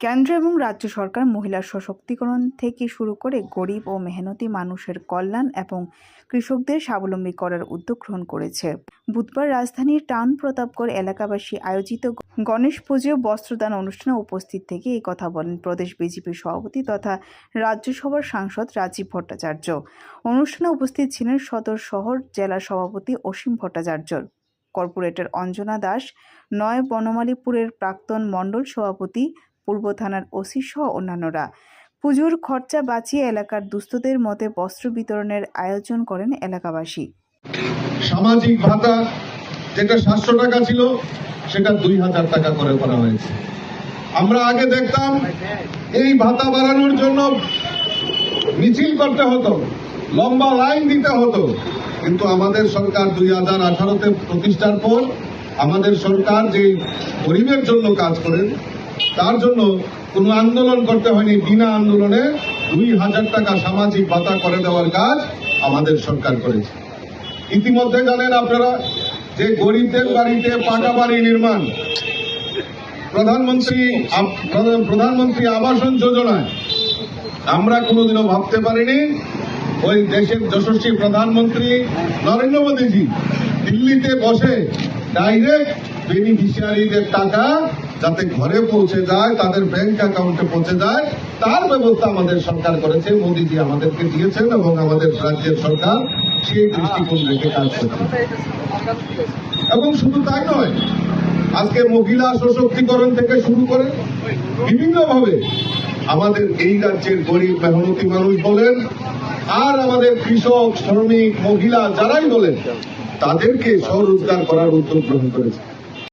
কেন্দ্র এবং রাজ্য সরকার মহিলা সশক্তিকরণ থেকে শুরু করে গরিব ও মেহনতি মানুষের কল্যাণ এবং কৃষকদের স্বাবলম্বী করার উদ্যোগ গ্রহণ করেছে। বুধবার রাজধানীর টাউন প্রতাপগড় এলাকাবাসী আয়োজিত গণেশ পুজো বস্ত্রদান অনুষ্ঠানে উপস্থিত থেকে এই কথা বলেন প্রদেশ বিজেপির সভাপতি তথা রাজ্যসভার সাংসদ রাজীব ভট্টাচার্য। অনুষ্ঠানে উপস্থিত ছিলেন সদর শহর জেলা সভাপতি অসীম ভট্টাচার্য। কর্পোরেটর অঞ্জনা দাস, নয় বনমালীপুরের প্রাক্তন মণ্ডল সভাপতি পূর্ব থানার ওসি সহ অন্যান্যরা। পুজোর খরচা বাঁচিয়ে এলাকার দুস্থদের মতে বস্ত্র বিতরণের আয়োজন করেন এলাকাবাসী। সামাজিক ভাতা যেটা সাতশো টাকা ছিল, সেটা দুই হাজার টাকা করে করা হয়েছে। আমরা আগে দেখতাম এই ভাতা বাড়ানোর জন্য মিছিল করতে হতো, লম্বা লাইন দিতে হতো। কিন্তু আমাদের সরকার দুই হাজার আঠারোতে প্রতিষ্ঠার পর আমাদের সরকার যে গরিবের জন্য কাজ করেন তার জন্য কোনো আন্দোলন করতে হয়নি। বিনা আন্দোলনে দুই হাজার টাকা সামাজিক ভাতা করে দেওয়ার কাজ আমাদের সরকার করেছে। ইতিমধ্যে জানেন আপনারা যে গরিবদের বাড়িতে পাকা বাড়ি নির্মাণ, প্রধানমন্ত্রী প্রধানমন্ত্রী আবাসন যোজনায়। আমরা কোনোদিনও ভাবতে পারিনি, ওই দেশের যশস্বী প্রধানমন্ত্রী নরেন্দ্র মোদীজি দিল্লিতে বসে ডাইরেক্ট বেনিফিশিয়ারিদের টাকা যাতে ঘরে পৌঁছে যায়, তাদের ব্যাংক অ্যাকাউন্টে পৌঁছে যায়, তার ব্যবস্থা আমাদের সরকার করেছে, মোদীজি আমাদেরকে দিয়েছেন এবং আমাদের রাজ্যের সরকার সেই দৃষ্টিকোণ রেখে কাজ করছে। এবং শুধু তাই নয়, আজকে মহিলা সশক্তিকরণ থেকে শুরু করে বিভিন্নভাবে আমাদের এই রাজ্যের গরিব মেহনতি মানুষ বলেন, আর আমাদের কৃষক, শ্রমিক, মহিলা যারাই বলেন, তাদেরকে স্বরোজগার করার উদ্যোগ গ্রহণ করেছে।